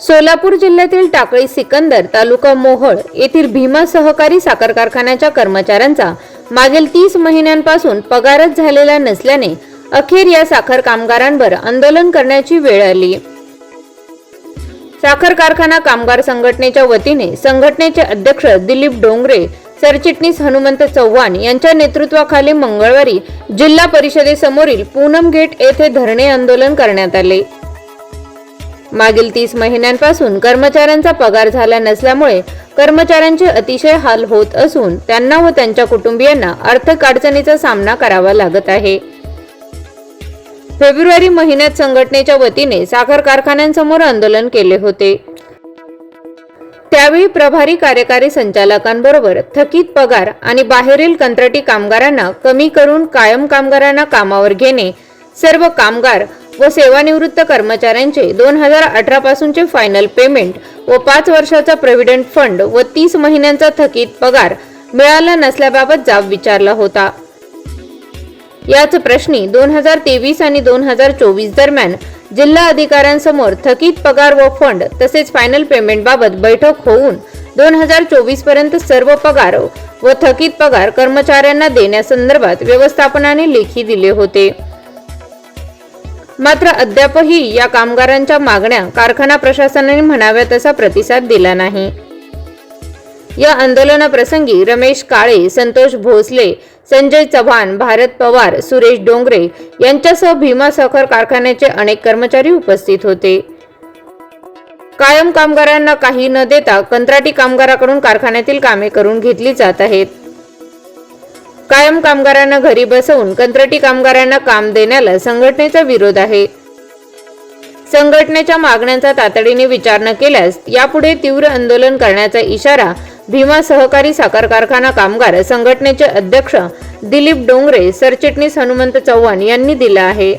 सोलापूर जिल्ह्यातील टाकळी सिकंदर तालुका मोहोळ येथील भीमा सहकारी साखर कारखान्याच्या कर्मचाऱ्यांचा मागील तीस महिन्यांपासून पगारच झालेला नसल्याने अखेर या साखर कामगारांवर आंदोलन करण्याची वेळ आली. साखर कारखाना कामगार संघटनेच्या वतीने संघटनेचे अध्यक्ष दिलीप डोंगरे सरचिटणीस हनुमंत चव्हाण यांच्या नेतृत्वाखाली मंगळवारी जिल्हा परिषदेसमोरील पूनम गेट येथे धरणे आंदोलन करण्यात आले. मागील तीस महिन्यांपासून कर्मचाऱ्यांचा पगार झाला नसल्यामुळे कर्मचाऱ्यांचे अतिशय हाल होत असून त्यांना व त्यांच्या कुटुंबियांना आर्थिक अडचणीचा सामना करावा लागत आहे. फेब्रुवारी महिन्यात संघटनेच्या वतीने साखर कारखान्यांसमोर आंदोलन केले होते. त्यावेळी प्रभारी कार्यकारी संचालकांबरोबर थकीत पगार आणि बाहेरील कंत्राटी कामगारांना कमी करून कायम कामगारांना कामावर घेणे सर्व कामगार व सेवानिवृत्त कर्मचाऱ्यांचे दोन हजार अठरा पासूनचे फायनल पेमेंट व पाच वर्षाचा प्रोव्हिडंट फंड व तीस महिन्यांचा थकीत पगार मिळाला नसल्याबाबत जाब विचारला होता. याच प्रश्नी दोन हजार तेवीस आणि दोन हजार चोवीस दरम्यान जिल्हा अधिकाऱ्यांसमोर थकीत पगार व फंड तसेच फायनल पेमेंट बाबत बैठक होऊन दोन हजार चोवीसपर्यंत सर्व पगार व थकीत पगार कर्मचाऱ्यांना देण्यासंदर्भात व्यवस्थापनाने लेखी दिले होते. मात्र अद्यापही या कामगारांच्या मागण्या कारखाना प्रशासनाने म्हणाव्या तसा प्रतिसाद दिला नाही. या आंदोलनाप्रसंगी रमेश काळे संतोष भोसले संजय चव्हाण भारत पवार सुरेश डोंगरे यांच्यासह भीमा साखर कारखान्याचे अनेक कर्मचारी उपस्थित होते. कायम कामगारांना काही न देता कंत्राटी कामगाराकडून कारखान्यातील कामे करून घेतली जात आहेत. कायम कामगारांना घरी बसवून कंत्राटी कामगारांना काम देण्याला संघटनेचा विरोध आहे. संघटनेच्या मागण्यांचा तातडीने विचार न केल्यास यापुढे तीव्र आंदोलन करण्याचा इशारा भीमा सहकारी साखर कारखाना कामगार संघटनेचे अध्यक्ष दिलीप डोंगरे सरचिटणीस हनुमंत चव्हाण यांनी दिला आहे.